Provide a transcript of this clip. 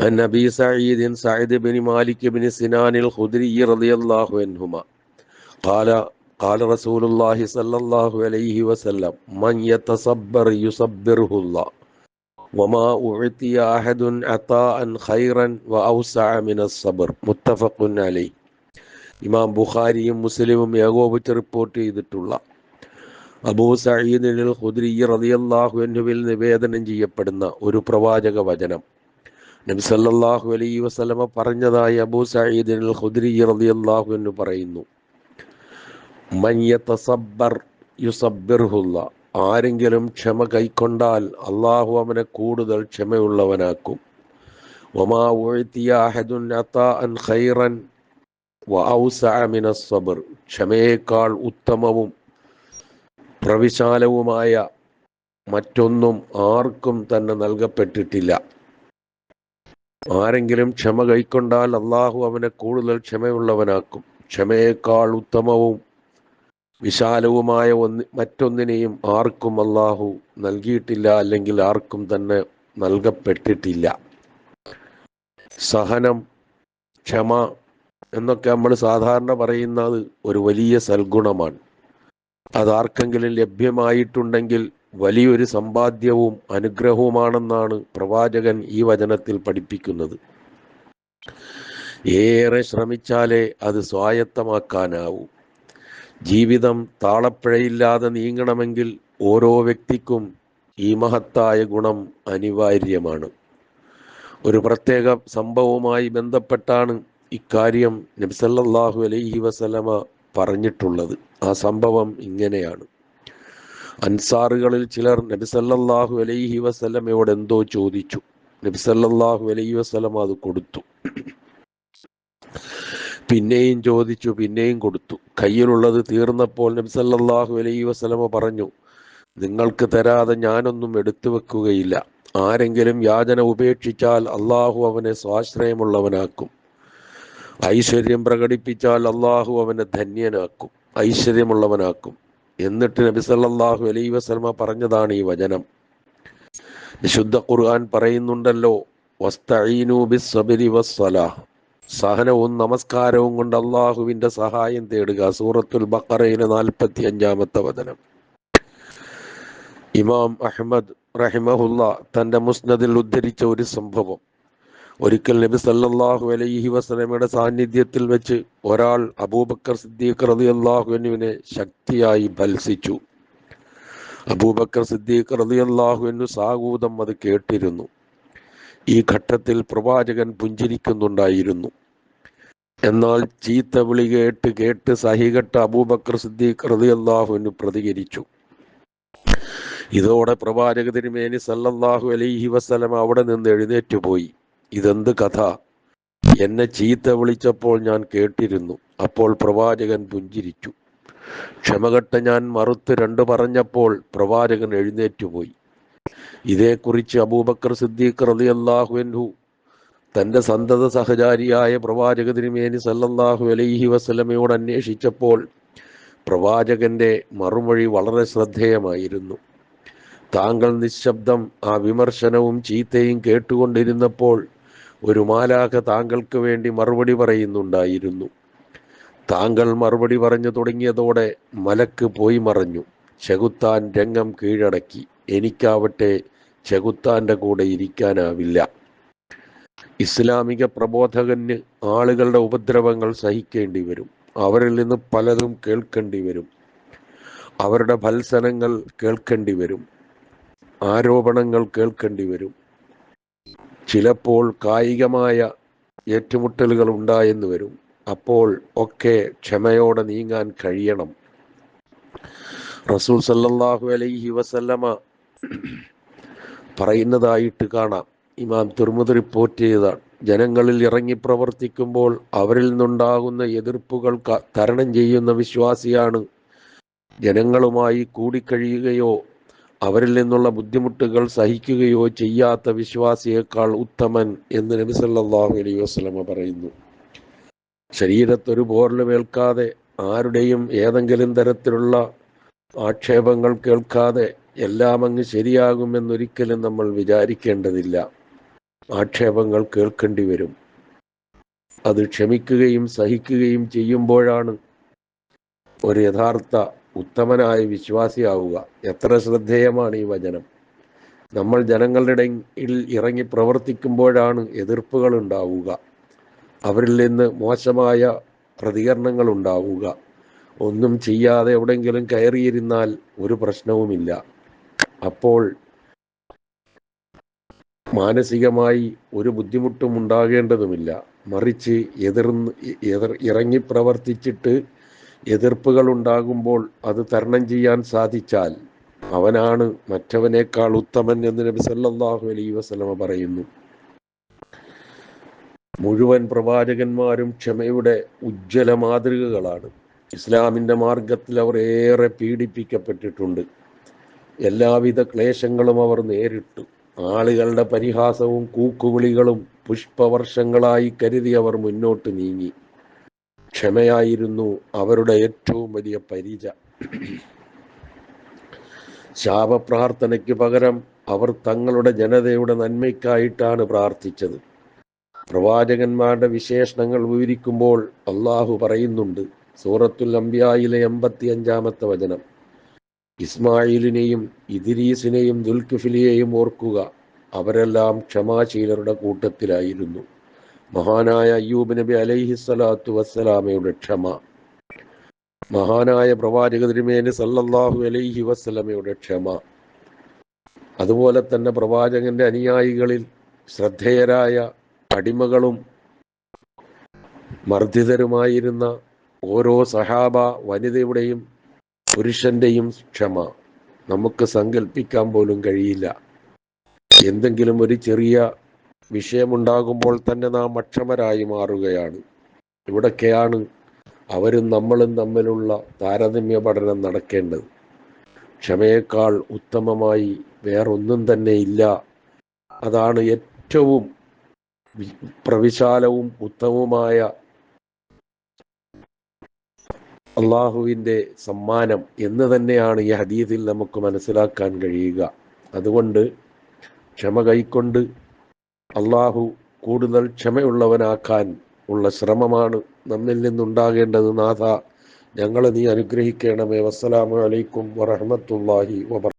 عن أبي سعيد سعد بن مالك بن سنان الخدري رضي الله عنهما قال قال رسول الله صلى الله عليه وسلم من يتصبر يصبره الله وما أعطي أحد عطاء خيرا وأوسع من الصبر متفق عليه ഇമാം ബുഖാരിയും മുസ്ലിമും ഏകോപിച്ച് റിപ്പോർട്ട് ചെയ്തിട്ടുള്ള അബൂ സഈദിനിൽ ഖുദ്രി റളിയല്ലാഹു അൻഹുവിൽ നിവേദനം ചെയ്യപ്പെടുന്ന ഒരു പ്രവാചക വചനം നബി സല്ലല്ലാഹു അലൈഹി വസല്ലമ പറഞ്ഞതായി അബൂ സഈദിനിൽ ഖുദ്രി റളിയല്ലാഹു അൻഹു പറയുന്നു. മൻ യതസബ്ബർ യുസബ്ബിർഹുല്ല. ആരെങ്കിലും ക്ഷമ കൈക്കൊണ്ടാൽ അള്ളാഹു അവനെ കൂടുതൽ ക്ഷമയുള്ളവനാക്കും. അതാഅൻ ഖൈറൻ ക്ഷമയേക്കാൾ ഉത്തമവും പ്രവിശാലവുമായ മറ്റൊന്നും ആർക്കും തന്നെ നൽകപ്പെട്ടിട്ടില്ല. ആരെങ്കിലും ക്ഷമ കൈക്കൊണ്ടാൽ അള്ളാഹു അവനെ കൂടുതൽ ക്ഷമയുള്ളവനാക്കും. ക്ഷമയേക്കാൾ ഉത്തമവും വിശാലവുമായ ഒന്ന് മറ്റൊന്നിനെയും ആർക്കും അള്ളാഹു നൽകിയിട്ടില്ല അല്ലെങ്കിൽ ആർക്കും തന്നെ നൽകപ്പെട്ടിട്ടില്ല. സഹനം ക്ഷമ എന്നൊക്കെ നമ്മൾ സാധാരണ പറയുന്നത് ഒരു വലിയ സൽഗുണമാണ്. അതാർക്കെങ്കിലും ലഭ്യമായിട്ടുണ്ടെങ്കിൽ വലിയൊരു സമ്പാദ്യവും അനുഗ്രഹവുമാണെന്നാണ് പ്രവാചകൻ ഈ വചനത്തിൽ പഠിപ്പിക്കുന്നത്. ഏറെ ശ്രമിച്ചാലേ അത് സ്വായത്തമാക്കാനാവൂ. ജീവിതം താളപ്പിഴയില്ലാതെ നീങ്ങണമെങ്കിൽ ഓരോ വ്യക്തിക്കും ഈ മഹത്തായ ഗുണം അനിവാര്യമാണ്. ഒരു പ്രത്യേക സംഭവവുമായി ബന്ധപ്പെട്ടാണ് ഇക്കാര്യം നബ്സല്ലാഹു അലൈഹി വസലമ പറഞ്ഞിട്ടുള്ളത്. ആ സംഭവം ഇങ്ങനെയാണ്. അൻസാറുകളിൽ ചിലർ നബിസല്ലാഹു അലൈഹി വസല്ലമയോട് എന്തോ ചോദിച്ചു. നബിസല്ലാഹു അലൈഹി വസല്ലമ അത് കൊടുത്തു. പിന്നെയും ചോദിച്ചു പിന്നെയും കൊടുത്തു. കയ്യിലുള്ളത് തീർന്നപ്പോൾ നബിസല്ലാഹു അലൈഹി വസല്ലമ പറഞ്ഞു നിങ്ങൾക്ക് തരാതെ ഞാനൊന്നും എടുത്തു വെക്കുകയില്ല. ആരെങ്കിലും യാചന ഉപേക്ഷിച്ചാൽ അള്ളാഹു അവനെ സ്വാശ്രയമുള്ളവനാക്കും. ഐശ്വര്യം പ്രകടിപ്പിച്ചാൽ അള്ളാഹു അവനെ ധന്യനാക്കും. ഐശ്വര്യമുള്ളവനാക്കും. എന്നിട്ട് നബി സല്ലല്ലാഹു അലൈഹി വസല്ലമ പറഞ്ഞതാണ് ഈ വചനം. വിശുദ്ധ ഖുർആൻ പറയുന്നുണ്ടല്ലോ സഹനവും നമസ്കാരവും കൊണ്ട് അള്ളാഹുവിന്റെ സഹായം തേടുക. സൂറത്തുൽ ബഖറയിലെ നാൽപ്പത്തി അഞ്ചാമത്തെ വചനം. ഇമാം അഹ്മദ് റഹിമഹുല്ല തന്റെ മുസ്നദിൽ ഉദ്ധരിച്ച ഒരു സംഭവം. ഒരിക്കൽ നബി സല്ലല്ലാഹു അലൈഹി വസല്ലമയുടെ സാന്നിധ്യത്തിൽ വെച്ച് ഒരാൾ അബൂബക്കർ സിദ്ദീഖ് റളിയല്ലാഹുവിനെ ശക്തിയായി ഭത്സിച്ചു. അബൂബക്കർ സിദ്ദീഖ് റളിയല്ലാഹുവിനു സാഗൂതം അത് കേട്ടിരുന്നു. ഈ ഘട്ടത്തിൽ പ്രവാചകൻ പുഞ്ചിരിക്കുന്നുണ്ടായിരുന്നു. എന്നാൽ ചീത്ത വിളി കേട്ട് കേട്ട് സഹികെട്ട അബൂബക്കർ സിദ്ദീഖ് റളിയല്ലാഹുവിനു പ്രതികരിച്ചു. ഇതോടെ പ്രവാചക തിരുമേനി സല്ലല്ലാഹു അലൈഹി വസല്ലമ അവിടെ നിന്ന് എഴുന്നേറ്റ് പോയി ഇതെന്ത് കഥ? എന്നെ ചീത്ത വിളിച്ചപ്പോൾ ഞാൻ കേട്ടിരുന്നു. അപ്പോൾ പ്രവാചകൻ പുഞ്ചിരിച്ചു. ക്ഷമകെട്ട ഞാൻ മറുത്ത് രണ്ട് പറഞ്ഞപ്പോൾ പ്രവാചകൻ എഴുന്നേറ്റുപോയി ഇതേക്കുറിച്ച് അബൂബക്കർ സിദ്ദീഖ് റതി അള്ളാഹുൻഹു തന്റെ സന്തത സഹചാരിയായ പ്രവാചക തിരുമേനി സല്ലല്ലാഹു അലൈഹി വസ്ലമയോട് അന്വേഷിച്ചപ്പോൾ പ്രവാചകന്റെ മറുമൊഴി വളരെ ശ്രദ്ധേയമായിരുന്നു. താങ്കൾ നിശബ്ദം ആ വിമർശനവും ചീത്തയും കേട്ടുകൊണ്ടിരുന്നപ്പോൾ ഒരു മാലാഖ താങ്കൾക്ക് വേണ്ടി മറുപടി പറയുന്നുണ്ടായിരുന്നു. താങ്കൾ മറുപടി പറഞ്ഞു തുടങ്ങിയതോടെ മലക്ക് പോയി മറഞ്ഞു. ചെകുത്താൻ രംഗം കീഴടക്കി. എനിക്കാവട്ടെ ചെകുത്താന്റെ കൂടെ ഇരിക്കാനാവില്ല. ഇസ്ലാമിക പ്രബോധകന് ആളുകളുടെ ഉപദ്രവങ്ങൾ സഹിക്കേണ്ടി വരും. അവരിൽ നിന്ന് പലതും കേൾക്കേണ്ടി വരും. അവരുടെ ഭത്സനങ്ങൾ കേൾക്കേണ്ടി വരും. ആരോപണങ്ങൾ കേൾക്കേണ്ടി വരും. ചിലപ്പോൾ കായികമായ ഏറ്റുമുട്ടലുകൾ ഉണ്ടായെന്ന് വരും. അപ്പോൾ ഒക്കെ ക്ഷമയോടെ നീങ്ങാൻ കഴിയണം. റസൂൽ സല്ലല്ലാഹു അലൈഹി വസല്ലമ പറയുന്നതായിട്ട് കാണാം. ഇമാം തുർമുദ് റിപ്പോർട്ട് ചെയ്തതാണ്. ജനങ്ങളിൽ ഇറങ്ങി പ്രവർത്തിക്കുമ്പോൾ അവരിൽ നിന്നുണ്ടാകുന്ന എതിർപ്പുകൾ തരണം ചെയ്യുന്ന വിശ്വാസിയാണ് ജനങ്ങളുമായി കൂടിക്കഴിയുകയോ അവരിൽ നിന്നുള്ള ബുദ്ധിമുട്ടുകൾ സഹിക്കുകയോ ചെയ്യാത്ത വിശ്വാസിയേക്കാൾ ഉത്തമൻ എന്ന് നബി സല്ലല്ലാഹു അലൈഹി വസ്ലമ പറയുന്നു. ശരീരത്തൊരു പോറലുമേൽക്കാതെ ആരുടെയും ഏതെങ്കിലും തരത്തിലുള്ള ആക്ഷേപങ്ങൾ കേൾക്കാതെ എല്ലാം അങ്ങ് ശരിയാകുമെന്നൊരിക്കലും നമ്മൾ വിചാരിക്കേണ്ടതില്ല. ആക്ഷേപങ്ങൾ കേൾക്കേണ്ടി വരും. അത് ക്ഷമിക്കുകയും സഹിക്കുകയും ചെയ്യുമ്പോഴാണ് ഒരു യഥാർത്ഥ ഉത്തമനായ വിശ്വാസിയാവുക. എത്ര ശ്രദ്ധേയമാണ് ഈ വചനം. നമ്മൾ ജനങ്ങളുടെ ഇറങ്ങി പ്രവർത്തിക്കുമ്പോഴാണ് എതിർപ്പുകൾ ഉണ്ടാവുക. അവരിൽ നിന്ന് മോശമായ പ്രതികരണങ്ങൾ ഉണ്ടാവുക. ഒന്നും ചെയ്യാതെ എവിടെങ്കിലും കയറിയിരുന്നാൽ ഒരു പ്രശ്നവുമില്ല. അപ്പോൾ മാനസികമായി ഒരു ബുദ്ധിമുട്ടും ഉണ്ടാകേണ്ടതുമില്ല. മറിച്ച് എതിർന്ന് എതിർ ഇറങ്ങി പ്രവർത്തിച്ചിട്ട് എതിർപ്പുകൾ ഉണ്ടാകുമ്പോൾ അത് തരണം ചെയ്യാൻ സാധിച്ചാൽ അവനാണ് മറ്റവനേക്കാൾ ഉത്തമൻ എന്ന് നബി സല്ലല്ലാഹു അലൈഹി വസല്ലമ പറയുന്നു. മുഴുവൻ പ്രവാചകന്മാരും ക്ഷമയുടെ ഉജ്ജ്വല മാതൃകകളാണ്. ഇസ്ലാമിന്റെ മാർഗത്തിൽ അവർ ഏറെ പീഡിപ്പിക്കപ്പെട്ടിട്ടുണ്ട്. എല്ലാവിധ ക്ലേശങ്ങളും അവർ നേരിട്ടു. ആളുകളുടെ പരിഹാസവും കൂക്കുവിളികളും പുഷ്പവർഷങ്ങളായി കരുതി അവർ മുന്നോട്ട് നീങ്ങി. ക്ഷമയായിരുന്നു അവരുടെ ഏറ്റവും വലിയ പരിച. ശാപപ്രാർത്ഥനയ്ക്ക് പകരം അവർ തങ്ങളുടെ ജനതയുടെ നന്മയ്ക്കായിട്ടാണ് പ്രാർത്ഥിച്ചത്. പ്രവാചകന്മാരുടെ വിശേഷണങ്ങൾ വിവരിക്കുമ്പോൾ അള്ളാഹു പറയുന്നുണ്ട് സൂറത്തുൽ അംബിയായിലെ എൺപത്തി അഞ്ചാമത്തെ വചനം. ഇസ്മായിലിനെയും ഇദിരീസിനെയും ദുൽഖുഫിലിയെയും ഓർക്കുക അവരെല്ലാം ക്ഷമാശീലരുടെ കൂട്ടത്തിലായിരുന്നു. മഹാനായ അയ്യൂബ് നബി അലൈഹി സ്വലാത്തു വസ്സലാമയുടെ ക്ഷമ. മഹാനായ പ്രവാചക തിരുമേനി സല്ലല്ലാഹു അലൈഹി വസ്സലമയുടെ ക്ഷമ. അതുപോലെ തന്നെ പ്രവാചകന്റെ അനുയായികളിൽ ശ്രദ്ധേയരായ അടിമകളും മർദ്ദിതരുമായിരുന്ന ഓരോ സഹാബ വനിതയുടെയും പുരുഷന്റെയും ക്ഷമ നമുക്ക് സങ്കല്പിക്കാൻ പോലും കഴിയില്ല. എന്തെങ്കിലും ഒരു ചെറിയ വിഷയമുണ്ടാകുമ്പോൾ തന്നെ നാം അക്ഷമരായി മാറുകയാണ്. ഇവിടൊക്കെയാണ് അവരും നമ്മളും തമ്മിലുള്ള താരതമ്യ പഠനം നടക്കേണ്ടത്. ക്ഷമയേക്കാൾ ഉത്തമമായി വേറൊന്നും തന്നെ ഇല്ല. അതാണ് ഏറ്റവും പ്രവിശാലവും ഉത്തമവുമായ അള്ളാഹുവിന്റെ സമ്മാനം എന്ന് തന്നെയാണ് ഈ ഹദീതിൽ നമുക്ക് മനസ്സിലാക്കാൻ കഴിയുക. അതുകൊണ്ട് ക്ഷമ കൈക്കൊണ്ട് അള്ളാഹു കൂടുതൽ ക്ഷമയുള്ളവനാക്കാൻ ഉള്ള ശ്രമമാണ് നമ്മിൽ നിന്നുണ്ടാകേണ്ടത്. നാഥ ഞങ്ങളെ നീ അനുഗ്രഹിക്കണമേ. വസ്സലാമു അലൈക്കും വറഹമത്തല്ലാഹി വബർ